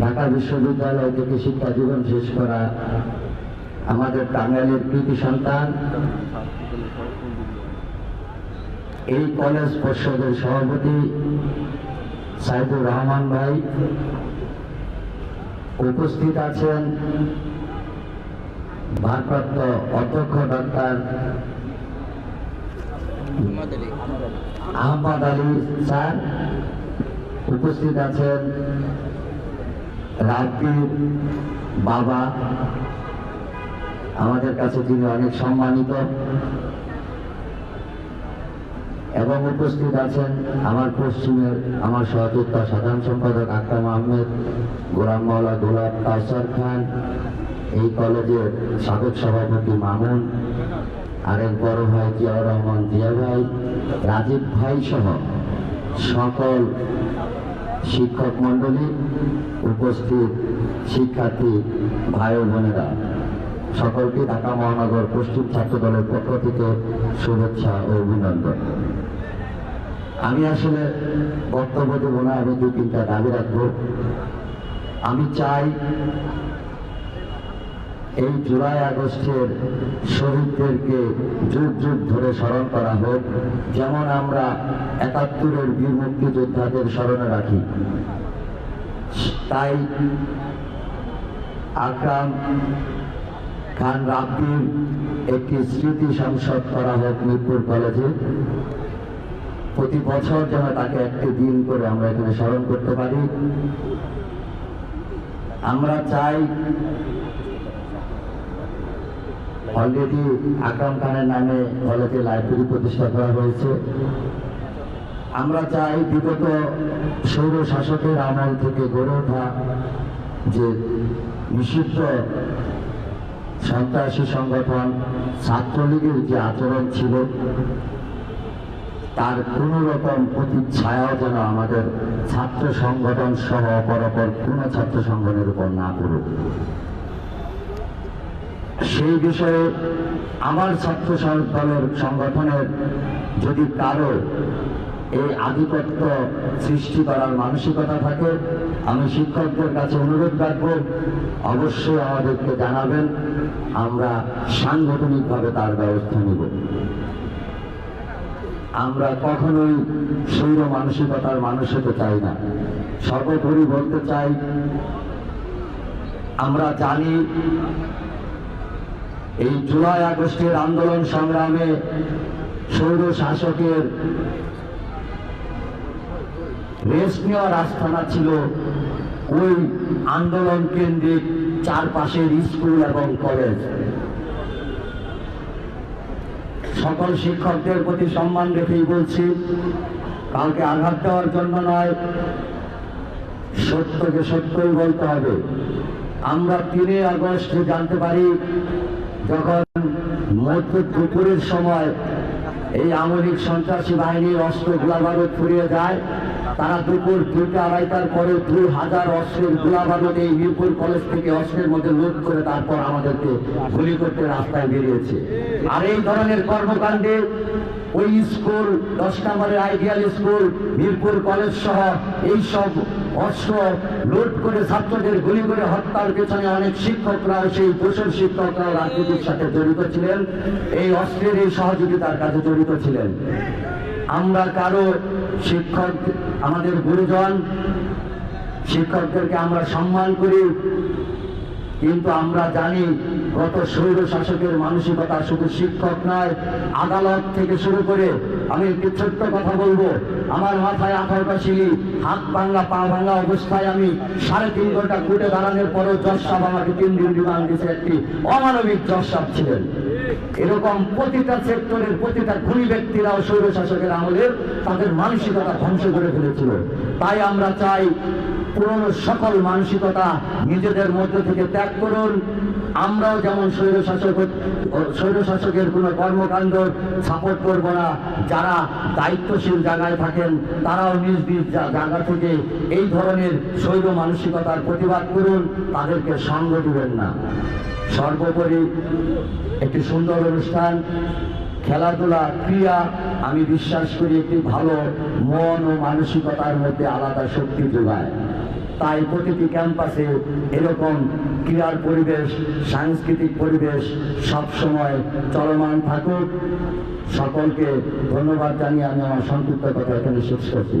ঢাকা বিশ্ববিদ্যালয় থেকে শিক্ষা জীবন শেষ করা আমাদের টাঙ্গাইলের কৃতি সন্তান। এই কলেজ পর্ষদের সভাপতি সাইদুর রহমান ভাই উপস্থিত আছেন। ভারপ্রাপ্ত অধ্যক্ষ ডাক্তার আহমদ আলী স্যার উপস্থিত আছেন। রাজবীর বাবা, আমাদের কাছে তিনি অনেক সম্মানিত। এবং উপস্থিত আছেন আমার পশ্চিমের আমার সহযোদ্ধা সাধারণ সম্পাদক আকরাম আহমেদ গোলাম মাওলা গোলাপ কাউসার খান, এই কলেজের সাবেক সভাপতি মামুন আরেক বড় ভাই জিয়াউর রহমান জিয়া ভাই, রাজীব ভাই সহ সকল শিক্ষক মন্ডলী উপস্থিত শিক্ষার্থী ভাই ও বোনেরা। সকলকে ঢাকা মহানগর পশ্চিম ছাত্র দলের পক্ষ থেকে শুভেচ্ছা ও অভিনন্দন। আমি আসলে বক্তব্য দেব না, আমি দু তিনটা দাবি রাখব। আমি চাই এই জুলাই আগস্টের শহীদদেরকে যুগ যুগ ধরে স্মরণ করা হোক। যেমন আমরা একাত্তরের বীর মুক্তিযোদ্ধাদের স্মরণে রাখি। তাই আকরাম খান রাব্বির একটি স্মৃতি সংসদ করা হোক মিরপুর কলেজে। প্রতি বছর যেন তাকে একটি দিন করে আমরা এখানে স্মরণ করতে পারি। আমরা চাই অলরেডি আকরাম খানের নামে কলেজে লাইব্রেরি প্রতিষ্ঠা করা হয়েছে। আমরা চাই বিগত সৌর শাসকের আমল থেকে গড়ে ওঠা যে নিষিদ্ধ সন্ত্রাসী সংগঠন, ছাত্রলীগের যে আচরণ ছিল, তার কোন রকম প্রতি ছায়াও যেন আমাদের ছাত্র সংগঠন সহ অপরাপর কোন ছাত্র সংগঠনের উপর না করুক সেই বিষয়ে আমার ছাত্র দলের সংগঠনের যদি কারও এই আধিপত্য সৃষ্টি করার মানসিকতা থাকে, আমি শিক্ষকদের কাছে অনুরোধ রাখব, অবশ্যই আমাদেরকে জানাবেন, আমরা সাংগঠনিকভাবে তার ব্যবস্থা নিব। আমরা কখনোই সৌর মানসিকতার মানুষ হতে চাই না। সর্বোপরি বলতে চাই, আমরা জানি এই জুলাই আগস্টের আন্দোলন সংগ্রামে সৌর শাসকের রেস্ট নেওয়ার ছিল ওই আন্দোলন কেন্দ্রিক চারপাশের স্কুল এবং কলেজ। সকল শিক্ষকদের প্রতি সম্মান রেখেই বলছি, কাউকে আঘাত দেওয়ার জন্য নয়, সত্যকে সত্যই বলতে হবে। আমরা তিনে আগস্ট জানতে পারি যখন মধ্য দুপুরের সময় এই আমলিক সন্ত্রাসী বাহিনীর অস্ত্র গোলাবারুদ ফুরিয়ে যায়। তারা দুপুর দুইটা আড়াইটার পরে দুই হাজার অস্ত্রের গোলাবারুদ এই মিরপুর কলেজ থেকে অস্ত্রের মধ্যে লোড করে তারপর আমাদেরকে গুলি করতে রাস্তায় বেরিয়েছে। আর এই ধরনের কর্মকাণ্ডে ওই স্কুল, দশ নম্বরের আইডিয়াল স্কুল, মিরপুর কলেজ সহ এই সব অস্ত্র লোড করে ছাত্রদের গুলি করে হত্যার পেছনে অনেক শিক্ষকরাও সেই দোষর শিক্ষকরা রাজনীতির সাথে জড়িত ছিলেন। এই অস্ত্রের এই সহযোগিতার কাজে জড়িত ছিলেন। আমরা কারও শিক্ষক, আমাদের গুরুজন, শিক্ষকদেরকে আমরা সম্মান করি, কিন্তু আমরা জানি গত স্বৈর শাসকের মানসিকতা শুধু শিক্ষক নয়, আদালত থেকে শুরু করে আমি একটি ছোট্ট কথা বলব। আমার মাথায় আঠারোটা শিলি, হাত ভাঙ্গা পা ভাঙ্গা অবস্থায় আমি সাড়ে তিন ঘণ্টা ঘুটে দাঁড়ানোর পরেও জজ সাহেব আমাকে তিন দিন রিমান্ড দিয়েছে একটি অমানবিক জজ সাহেব ছিলেন। এরকম প্রতিটা সেক্টরের প্রতিটা খুনি ব্যক্তিরাও স্বৈর শাসকের আমলের তাদের মানসিকতা ধ্বংস করে ফেলেছিল। তাই আমরা চাই পুরনো সকল মানসিকতা নিজেদের মধ্যে থেকে ত্যাগ করুন আমরাও যেমন স্বৈরশাসক স্বৈরশাসকের কোনো কর্মকাণ্ড সাপোর্ট করব না। যারা দায়িত্বশীল জায়গায় থাকেন, তারাও নিজ নিজ জায়গা থেকে এই ধরনের স্বৈর মানসিকতার প্রতিবাদ করুন, তাদেরকে সঙ্গ দিবেন না। সর্বোপরি একটি সুন্দর অনুষ্ঠান, খেলাধুলা, ক্রিয়া, আমি বিশ্বাস করি একটি ভালো মন ও মানসিকতার মধ্যে আলাদা শক্তি যোগায়। তাই প্রতিটি ক্যাম্পাসে এরকম ক্রীড়ার পরিবেশ, সাংস্কৃতিক পরিবেশ সবসময় চলমান থাকুক। সকলকে ধন্যবাদ জানিয়ে আমি আমার সংক্ষিপ্ত কথা এখানে শেষ করছি।